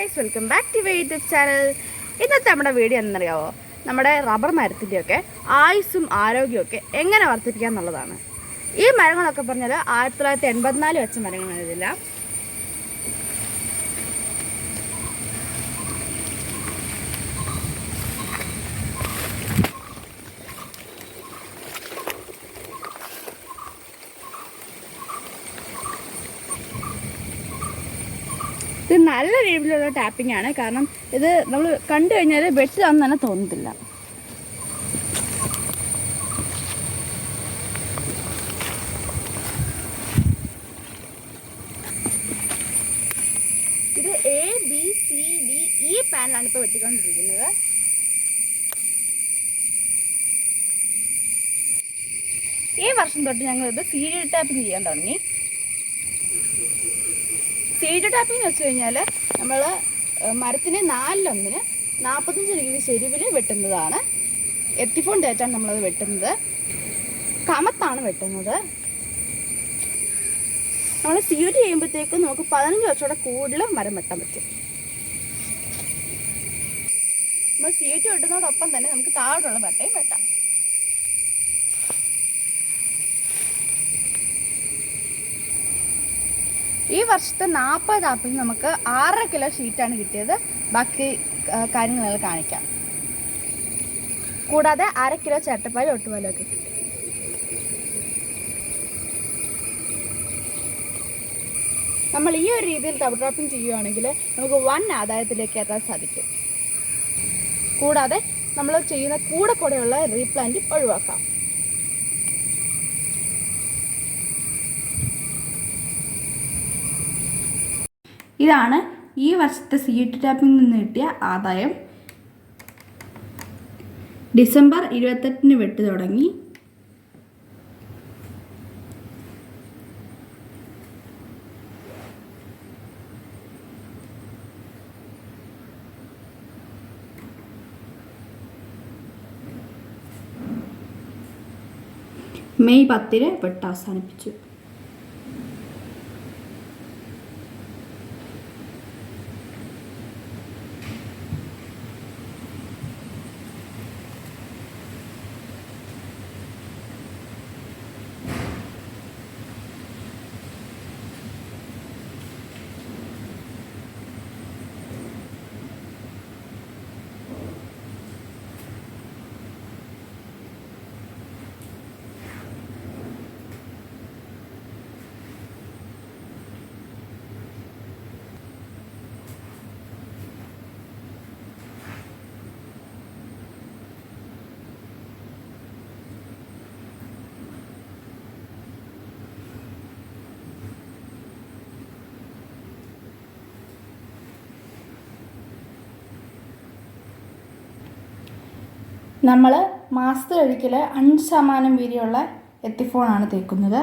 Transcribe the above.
Guys welcome back to way YouTube channel ഇന്നത്തെ നമ്മുടെ video എന്നറിയാവോ നമ്മുടെ റബ്ബർ മരത്തിന്റെയൊക്കെ ആയുസ്സും ആരോഗ്യമൊക്കെ എങ്ങനെ വർദ്ധിപ്പിക്കുക എന്നുള്ളതാണ്. ഈ മരങ്ങളൊക്കെ പറഞ്ഞാൽ ആയിരത്തി തൊള്ളായിരത്തി എൺപത്തിനാല് വെച്ച മരങ്ങളാണ് ഇത് നല്ല രീതിയിലുള്ള ടാപ്പിംഗ് ആണ്. കാരണം ഇത് നമ്മൾ കണ്ടു കഴിഞ്ഞാൽ വെട്ടിലാണെന്ന് തന്നെ തോന്നത്തില്ല. ഇത് എ ബി സി ഡി ഈ പാനിലാണ് ഇപ്പോൾ വെട്ടിക്കൊണ്ടിരിക്കുന്നത്. ഈ വർഷം തൊട്ട് ഞങ്ങളിത് സീരിയൽ ടാപ്പിംഗ് ചെയ്യാൻ തുടങ്ങി. സീഡ് ടാപ്പിംഗ് വെച്ച് കഴിഞ്ഞാൽ നമ്മൾ മരത്തിന് നാലിലൊന്നിന് നാൽപ്പത്തഞ്ച് ഡിഗ്രി ചെരുവിൽ വെട്ടുന്നതാണ്. എത്തിഫോൺ ഡേറ്റാണ് നമ്മളത് വെട്ടുന്നത്. കമത്താണ് വെട്ടുന്നത്. നമ്മൾ സീഡ് ചെയ്യുമ്പോഴത്തേക്കും നമുക്ക് പതിനഞ്ച് വർഷത്തോടെ കൂടുതൽ മരം വെട്ടാൻ പറ്റും. നമ്മൾ സീറ്റ് വെട്ടുന്നതോടൊപ്പം തന്നെ നമുക്ക് താഴോട്ടുള്ള മരട്ടയും വെട്ടാം. ഈ വർഷത്തെ നാൽപ്പത് ആപ്പിൾ നമുക്ക് ആറര കിലോ ഷീറ്റാണ് കിട്ടിയത്. ബാക്കി കാര്യങ്ങൾ കാണിക്കാം. കൂടാതെ അര കിലോ ചേട്ടപ്പാലും ഒട്ടുപാലും കിട്ടി. നമ്മൾ ഈ ഒരു രീതിയിൽ ടബ് ഡ്രോപ്പിംഗ് ചെയ്യുകയാണെങ്കിൽ നമുക്ക് വൻ ആദായത്തിലേക്ക് എത്താൻ സാധിക്കും. കൂടാതെ നമ്മൾ ചെയ്യുന്ന കൂടെ കൂടെയുള്ള റീപ്ലാന്റ് ഒഴിവാക്കാം. ഇതാണ് ഈ വർഷത്തെ സി ടി ടാപ്പിൽ നിന്ന് കിട്ടിയ ആദായം. ഡിസംബർ ഇരുപത്തെട്ടിന് വെട്ട് തുടങ്ങി. മെയ് പത്തിന് വെട്ട് അവസാനിപ്പിച്ചു. നമ്മൾ മാസത്തിലൊരിക്കൽ അഞ്ച് ശതമാനം വീതിയുള്ള എത്തിഫോണാണ് തേക്കുന്നത്.